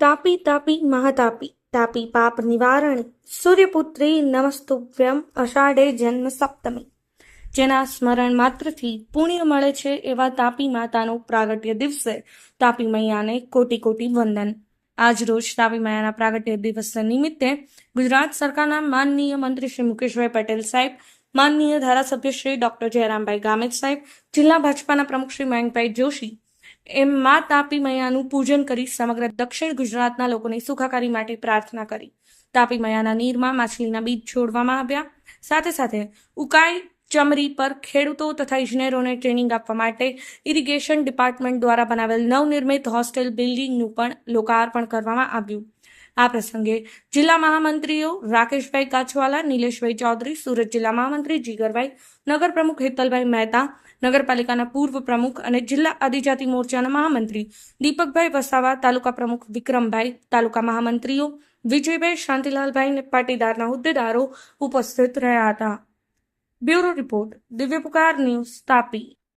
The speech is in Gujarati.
તાપી તાપી મહાતાપી. તાપી પાપ નિવારણી. સૂર્યપુત્રી નમસ્તુભ્યમ અષાઢે જન્મ સપ્તમી. જેના સ્મરણ માત્રથી પુણ્ય મળે છે એવા તાપી માતાનો પ્રાગટ્ય દિવસે તાપી મૈયાને કોટી કોટી વંદન. આજ રોજ તાપી મૈયાના પ્રાગટ્ય દિવસ નિમિત્તે ગુજરાત સરકારના માનનીય મંત્રી શ્રી મુકેશભાઈ પટેલ સાહેબ, માનનીય ધારાસભ્ય શ્રી ડોક્ટર જયરામભાઈ ગામિત સાહેબ, જિલ્લા ભાજપાના પ્રમુખ શ્રી મયંકભાઈ જોશી એમ મા તાપી મૈયાનું પૂજન કરી સમગ્ર દક્ષિણ ગુજરાતના લોકોની સુખાકારી માટે પ્રાર્થના કરી. તાપી મૈયાના નીરમાં માછલીના બીજ છોડવામાં આવ્યા. સાથે સાથે ઉકાઈ ચમરી પર ખેડૂતો તથા ઇજનેરોને ટ્રેનિંગ આપવા માટે ઇરિગેશન ડિપાર્ટમેન્ટ દ્વારા બનાવેલ નવનિર્મિત હોસ્ટેલ બિલ્ડિંગનું પણ લોકાર્પણ કરવામાં આવ્યું. આ પ્રસંગે જિલ્લા મહામંત્રીઓ રાકેશભાઈ કાછવાલા, નિલેશભાઈ ચૌધરી, સુરત જિલ્લા મહામંત્રી જીગરભાઈ, નગર પ્રમુખ હેતલભાઈ મહેતા, નગરપાલિકાના પૂર્વ પ્રમુખ અને જિલ્લા આદિજાતિ મોરચાના મહામંત્રી દીપકભાઈ વસાવા, તાલુકા પ્રમુખ વિક્રમભાઈ, તાલુકા મહામંત્રીઓ વિજયભાઈ શાંતિલાલભાઈ પાટીદારના હોદ્દેદારો ઉપસ્થિત રહ્યા હતા. બ્યુરો રિપોર્ટ દિવ્ય પુકાર ન્યૂઝ તાપી